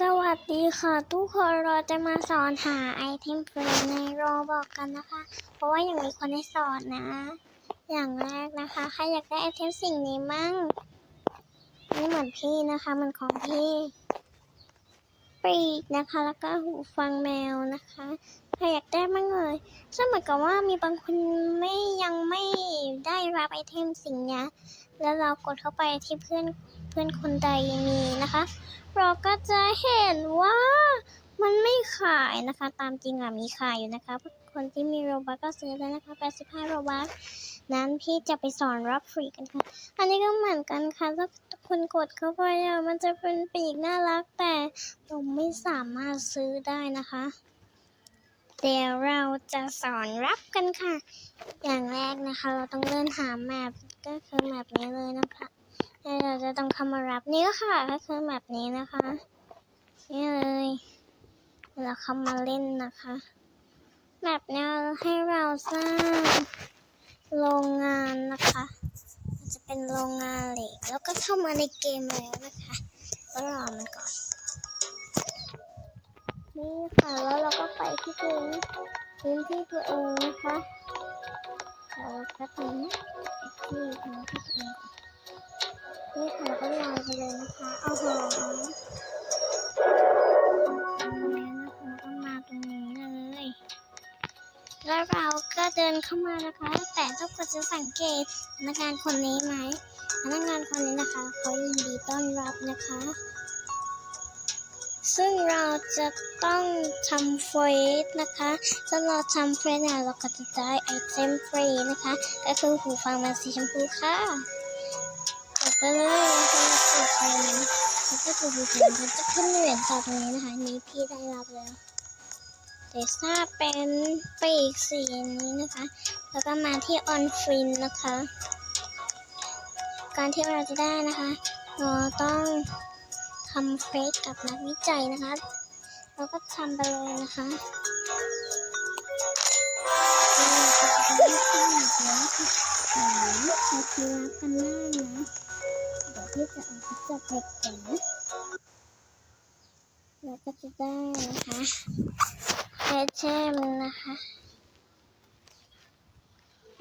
สวัสดีค่ะ ทุกคนเราจะมาสอนหาไอเทมเฟรมในโรบอกกันนะคะ เพราะว่ายังมีคนให้สอนนะ อย่างแรกนะคะใครอยากได้ไอเทมสิ่งนี้มั่งนี่เหมือนพี่นะคะเหมันของพี่ ปีกนะคะ แล้วก็หูฟังแมวนะคะใครอยากได้มั่งเอ่ยซึ่งเหมือนกับว่ามีบางคนไม่ยังไม่ได้รับไอเทมสิ่งนี้แล้วเรากดเข้าไปที่เพื่อนเพื่อนคนใดมีนะคะ เราก็จะเห็นว่ามันไม่ขายนะคะ ตามจริงอะมีขายอยู่นะคะ คนที่มีโรบัคก็ซื้อได้วนะคะ 85โรบัค นั้นพี่จะไปสอนรับฟรีกันค่ะ อันนี้ก็เหมือนกันค่ะ ถ้าคุณกดเข้าไปอะมันจะเป็นปีกน่ารักแต่เราไม่สามารถซื้อได้นะคะ เดี๋ยวเราจะสอนรับกันค่ะ อย่างแรกนะคะ เราต้องเลื่อนหาแมปก็คือแมปนี้เลยนะคะแล้วเราจะต้องเข้ามารับนี่ก็ค่ะก็คือแบบนี้นะคะ นี่เลยเราเข้ามาเล่นนะคะแบบนี้ให้เราสร้าง โรงงานนะคะ มันจะเป็นโรงงานเหล็ก แล้วก็เข้ามาในเกมแล้วนะคะก็รอมันก่อน นี่ค่ะ แล้วเราก็ไปที่พื้นพื้นที่ตัวเองนะคะแล้วแป๊บนึงนะที่พื้นที่ตัวเองนี่ค่ะแล้วก็ลอยไปเลยนะคะ เอาหอ ก็เดินเข้ามานะคะ แต่ทุกคนจะสังเกตพนักงานคนนี้ไหมพนักงานคนนี้นะคะเขายินดีต้อนรับนะคะ ซึ่งเราจะต้องทำเฟสนะคะถ้าเราทำเฟสเนี่ยเราก็จะได้ไอเทมฟรีนะคะ ก็คือหูฟังมันสีชมพูค่ะกดไปเลยนะคะกดไปนะแล้วก็ดูดูดูมันจะขึ้นเหรียญต่อตรงนี้นะคะนนี้พี่ได้รับแล้ว เดซ่าเป็นปีกสีนี้นะคะ แล้วก็มาที่ออนฟินนะคะ การที่เราจะได้นะคะเราต้องทำเฟซกับนักวิจัยนะคะเราก็ทำไปเลยนะคะนี่ก็จะได้ขึ้นอีกแล้วค่ะอ๋อใครคือรักกันได้นะ เดี๋ยวพี่จะเอาพิจับเด็กก่อนนะแล้วก็จะได้นะคะ ไอเทมนะคะ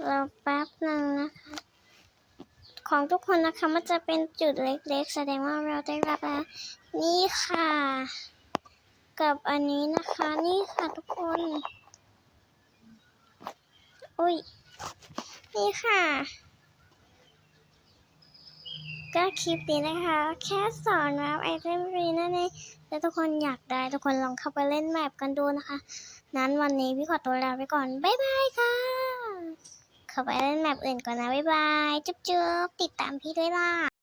เราแป๊บหนึ่งนะคะ ของทุกคนนะคะมันจะเป็นจุดเล็กๆ แสดงว่าเราได้รับแล้วนี่ค่ะ กับอันนี้นะคะนี่ค่ะทุกคนอุ้ยนี่ค่ะ ก็คลิปนี้นะคะ แค่สอนรับไอเทมฟรีนั่นเอง ถ้าทุกคนอยากได้ทุกคนลองเข้าไปเล่นแมปกันดูนะคะ นั้นวันนี้พี่ขอตัวลาไปก่อน บ๊ายบายค่ะ เข้าไปเล่นแมปอื่นก่อนนะ บ๊ายบาย จุ๊บๆ ติดตามพี่ด้วยล่ะ